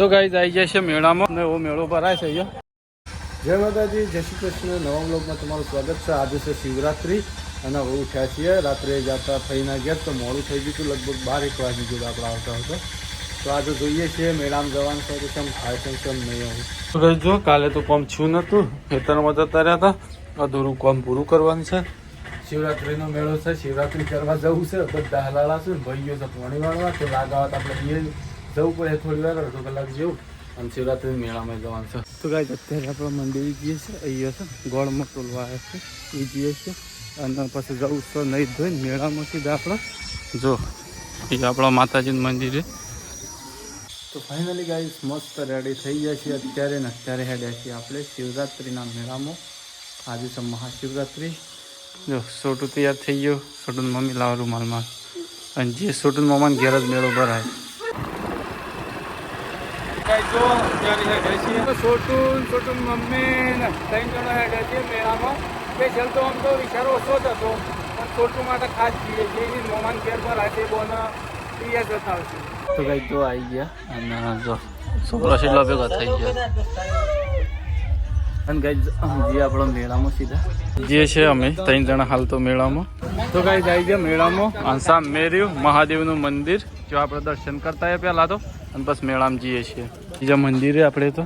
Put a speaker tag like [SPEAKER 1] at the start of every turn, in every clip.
[SPEAKER 1] તો ગાઈઝ આવી જાય છે મેળામાં. ને એવો મેળો ભરાય છે અહીંયા.
[SPEAKER 2] જય માતાજી જય શ્રી કૃષ્ણ. નવા બ્લોગમાં તમારું સ્વાગત છે. આજે છે શિવરાત્રી અને હવે ઉઠ્યા છીએ. રાત્રે જતા થઈને ગયા તો મોડું થઈ ગયું હતું. લગભગ બાર એક વાગી ગયું આપણે આવતા હતો. તો આજે જોઈએ છીએ મેળામાં જવાનું છે. તો કેમ થાય છે કેમ નહીં આવું.
[SPEAKER 1] જો કાલે તો કોમ છું નહોતું ખેતરમાં જતા રહ્યા હતા. અધૂરું કોમ પૂરું કરવાનું છે.
[SPEAKER 2] શિવરાત્રીનો મેળો છે. શિવરાત્રી કરવા જવું છે. બધા હલાલા છે. ભાઈઓ છે પાણી વાળવા. તો લાગાવત આપણે જવું પડે થોડી વાર, અડધો કલાક જેવું. અને શિવરાત્રી મેળામાં જવાનું છે.
[SPEAKER 1] તો ગાય અત્યારે આપણે મંદિર જઈએ છીએ, અહીંયા છે ગોળમાં ટોલવા આવે છે, એ જઈએ છીએ. અને પછી જવું તો નહીં ધોઈને મેળામાં સીધા આપણે. જો, એ આપણા માતાજીનું મંદિર છે.
[SPEAKER 2] તો ફાઇનલી ગાઈસ મસ્ત રેડી થઈ ગયા છીએ અત્યારે ને અત્યારે હેડ્યા છીએ આપણે શિવરાત્રિના મેળામાં. આજે છે મહાશિવરાત્રિ.
[SPEAKER 1] જો, સોટું તૈયાર થઈ ગયો. સોટું મમ્મી લાવ રૂમાલમાં અને જે સોટું મમ્માને ઘેર જ મેળો ભરાય. જો છોટું છોટું મમ્મી ને ત્રણ જણા હેડ્યા છીએ મેળામાં. સ્પેશિયલ તો આમ તો વિચારો ઓછો જ હતો પણ છોટું માટે ખાસ છીએ મોમાન ઘેર ભરાય છે બોને તૈયાર જતા આવશે તો કઈ જો આવી ગયા અને જો છોકરો છેલ્લો ભેગો થઈ ગયો.
[SPEAKER 2] અને ગાઈસ જે આપણો મેળામાં સીધા.
[SPEAKER 1] જે છે અમે ત્રણ જણા હાલ તો મેળામાં. તો કઈ જાય છે મેળામાં. આસામ મેર્યું મહાદેવનું મંદિર. જો આપણે દર્શન કરતા પહેલા તો. અને બસ મેળામાં જઈએ છીએ. બીજા મંદિરે આપણે તો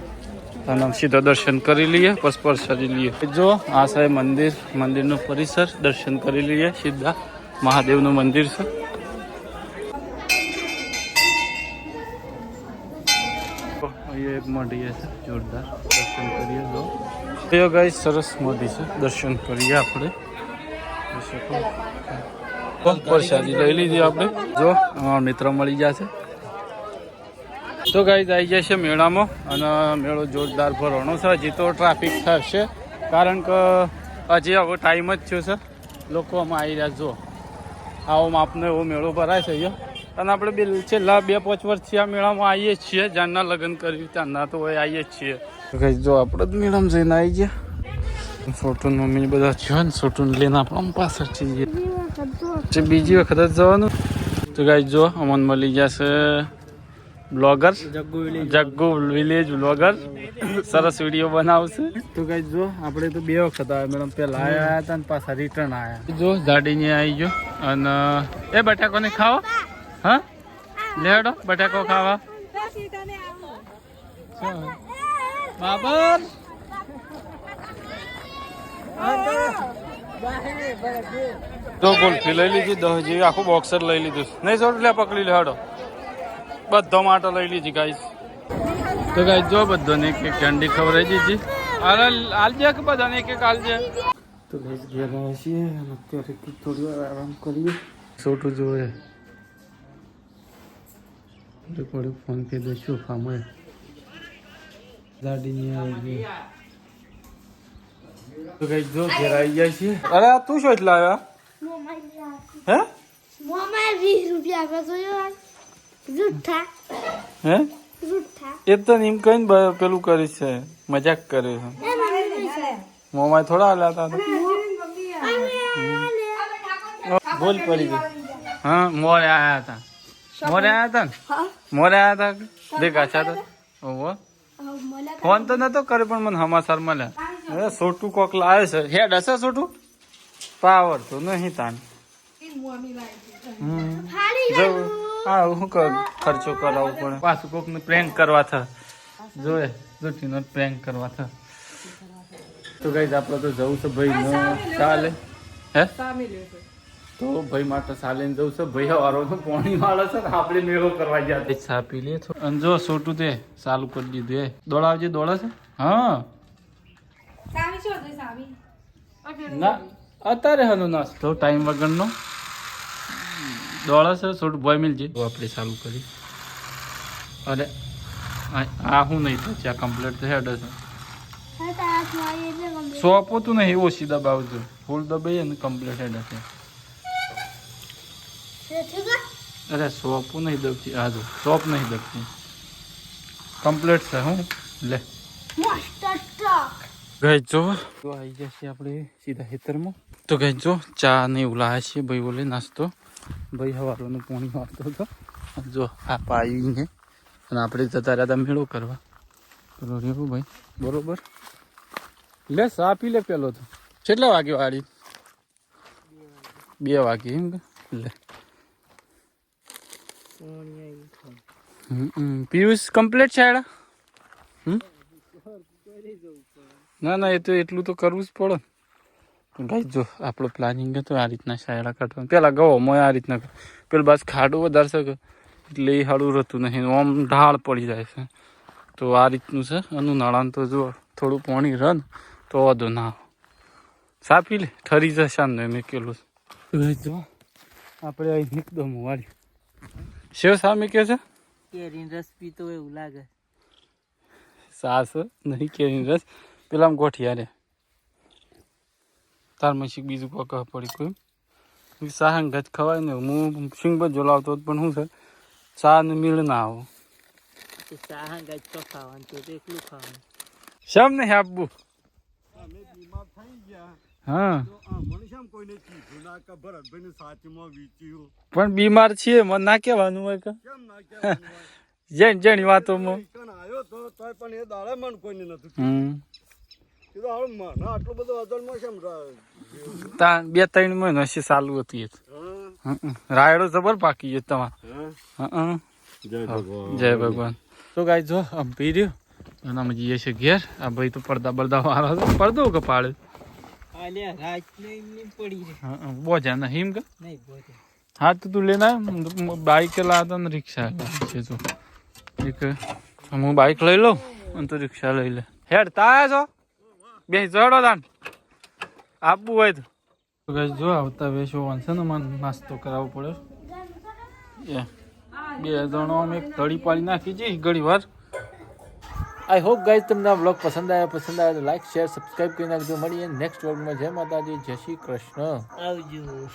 [SPEAKER 1] અને સીધા દર્શન કરી લઈએ પછી પ્રસાદી લઈએ. જો, આ સાહેબ મંદિર, મંદિરનું પરિસર, દર્શન કરી લઈએ સીધા. મહાદેવનું મંદિર છે. એક મઢીએ છે, જોરદાર. દર્શન કરીએ, જો. ગાઈ સરસ મઢી છે. દર્શન કરીએ આપણે. પ્રસાદી લઈ લીધી આપણે. જો મિત્ર મળી જશે તો ગાઈઝ આવી જાય છે મેળામાં અને મેળો જોરદાર ભરવાનો છે. હજી તો ટ્રાફિક થશે. કારણ કે હજી હવે ટાઈમ જ થયો છે. લોકો આમાં આવી રહ્યા જો આવો માપનો એવો મેળો ભરાય છે અહીંયા. અને આપણે બે છેલ્લા બે પાંચ વર્ષથી આ મેળામાં આવીએ જ છીએ. જ્યારના લગ્ન કર્યું ત્યારના તો હોય આવીએ જ છીએ. કઈ જો આપણે જ મેળામાં જઈને આવી ગયા. સોટુન મમ્મી બધા છે ને છોટું લઈને આપણે પાછળ છીએ બીજી વખત જ જવાનું. તો ગાઈ જો, અમન મળી જશે બ્લોગર જગ્ગુ વિલેજ બ્લોગર સરસ વીડિયો બનાવશે. તો કઈ જો આપણે તો બે વખત આવ્યા. મેડમ પેલા આવ્યા હતા ને પાછા રિટર્ન આવ્યા જો ગાડીને આવી ગયો. અને એ બટાકોને ખાવો? હા? લેડો બટાકો ખાવા. બાબર! તો ગુલ્ફી લઈ લીધી દસ જેવી આખું બોક્સર લઈ લીધું. નહીં સોટ લે પકડી લે હડો. બધો માટે લઈ લીધી ગાઈસ તો ગાઈસ જો બધાને એક એક કેન્ડી ખવડાવી દીધી અરે આલજે કે બધાને એક એક આલજે
[SPEAKER 2] તો ગાઈસ ઘેર આવ્યા છીએ અને અત્યારે થોડી વાર આરામ કરીએ.
[SPEAKER 1] છોટું જોવે. પડ્યું ફોન પે દઈશું ફામે ગાડીની આવી ગઈ. તો કઈ જો ઘેર આવી જાય છે અરે આ તું શું એટલા આવ્યા હે?
[SPEAKER 3] મોમાં વીસ રૂપિયા આપ્યા તો યાર
[SPEAKER 1] હે?
[SPEAKER 3] જુઠ્ઠા
[SPEAKER 1] એ તો એમ કઈ પેલું કરી છે મજાક કરે છે. મોમાં થોડા હાલ્યા હતા. બોલ પડી ગઈ. હા મોરે આયા હતા. મોરે આયા હતા ને?
[SPEAKER 3] હા.
[SPEAKER 1] મોરે આયા હતા ભેગા છે તો ઓહો ફોન તો નતો કર્યો પણ મને હમાસર મળ્યા. અરે સોટું કોક લાવે છે. હેડ હશે સોટું? પાવર તો નહીં તાન. હમ. જવું હા કર? ખર્ચો કરાવવો પડે. પાછું કોક ને પ્રેન્ક કરવા થા. જોયે જુઠીનો પ્રેન્ક કરવા થા.
[SPEAKER 2] તો ગઈ આપણે તો જવું છે ભાઈ નો ચાલે.
[SPEAKER 1] હે?
[SPEAKER 2] તો ભાઈ માટે ચાલીને જવું છે. ભાઈ હવારો તો પોણી વાળો છે ને આપણે મેળો કરવા ગયા
[SPEAKER 1] ચા પી લે. અને જો છોટું તે ચાલુ કરી દીધું એ. દોડાવજે દોડા છે? હા. ના અત્યારે હનો નાસ્તો. ટાઈમ વગરનો. દોડે છે થોડું બોય મિલજે. આપણે ચાલુ કરી. અરે આ હું નહીં થશે આ કમ્પ્લીટ તો હેડ છે સોપો તું નહીં ઓછી દબાવજો. ફૂલ દબાઈએ ને કમ્પ્લીટ હેડ છે અરે સોપું નહીં દબતી. આ જો સોપ નહીં દબતી. કમ્પ્લીટ છે હું? લે. ગઈ જો. તો આવી જશે આપણે સીધા ખેતરમાં. તો ગઈ જો ચા ને એવું લાવ્યા છીએ ભાઈ બોલે નાસ્તો. ભાઈ, હવારોનું પાણી વાળતો હતો. જો આ પાયું ને અને આપણે જતા રહ્યા મેળો કરવા. પેલો રેવું ભાઈ. બરોબર. લે સા લે પેલો તો. કેટલા વાગે વાળી? બે વાગે એમ કે? લે. પિયુષ કમ્પ્લીટ છે ના ના, એ તો એટલું તો કરવું જ પડે. ગાઈ જો આપણો પ્લાનિંગ હતો આ રીતના શાયડા કાઢવાનું. પેલા ગવો મોય આ રીતના પેલું બસ ખાડું વધારે છે કે? એટલે એ હાડું રહેતું નહીં. આમ ઢાળ પડી જાય છે. તો આ રીતનું છે. એનું નાળાનું તો જો થોડું પાણી રન તો વધુ ના સાપી લે ઠરી જશે ને મેં કેલું જો. આપણે અહીં એકદમ વાળી. શેવ સામે કે છે?
[SPEAKER 4] કેરીન રસ પીતો હોય એવું લાગે.
[SPEAKER 1] સાસ નહીં કેરીન રસ. પેલા ગોઠિયા રે. તાર પછી બીજું કોઈ કહે પડી કોઈ. સાહંગ ગજ ખવાય ને હું સિંગ બજો જોલાવતો હતો પણ શું છે ચા ને મીળ ના આવો.
[SPEAKER 4] ચાહા ગાજ તો ખાવાનું તો એકલું ખાવાનું.
[SPEAKER 1] શેમ ને આપવું?
[SPEAKER 2] અમે બીમાર થઈ ગયા.
[SPEAKER 1] પણ બીમાર છીએ મને ના કહેવાનું હોય કે.
[SPEAKER 2] જેણ ના
[SPEAKER 1] વાતો
[SPEAKER 2] ઈકણ આયો તો પણ એ દાડે મને કોઈને નતું
[SPEAKER 1] હમ
[SPEAKER 2] કીધું હવે મને આટલું બધું અદલમાં કેમ રહે?
[SPEAKER 1] તા બે ત્રણ મહિનો છે ચાલુ હતી એ. તો.
[SPEAKER 2] હા?
[SPEAKER 1] હં, હં. રાયડો જબર પાકી ગયો તમારે.
[SPEAKER 2] હા?
[SPEAKER 1] હં, હં.
[SPEAKER 2] જય ભગવાન.
[SPEAKER 1] તો ગાય જો આમ પી રહ્યો અને અમે જઈએ છીએ ઘેર. આ ભાઈ તો પડદા બરદા વાળા છે. પડદો કે પાડે. બોજા ના હિમ કે? હા તો તું લેના બાઈક લાવતા ને રિક્ષા છે તો એક હું બાઈક લઈ લઉં અને તું રિક્ષા લઈ લે. હેડ તા છો? બે જડો તાન. આપવું હોય તો. તો જો આવતા વેશો છે ને મને નાસ્તો કરાવવો પડે. એ. બે જણો અમે એક તળી પાડી નાખી છે ઘણી વાર. આઈ હોપ ગાઈઝ તમને આ બ્લોગ પસંદ આવ્યો પસંદ આવ્યો તો લાઈક શેર સબસ્ક્રાઈબ કરી નાખજો. મળીએ નેક્સ્ટ વ્લોગમાં જય માતાજી જય શ્રી કૃષ્ણ.
[SPEAKER 4] આવજો.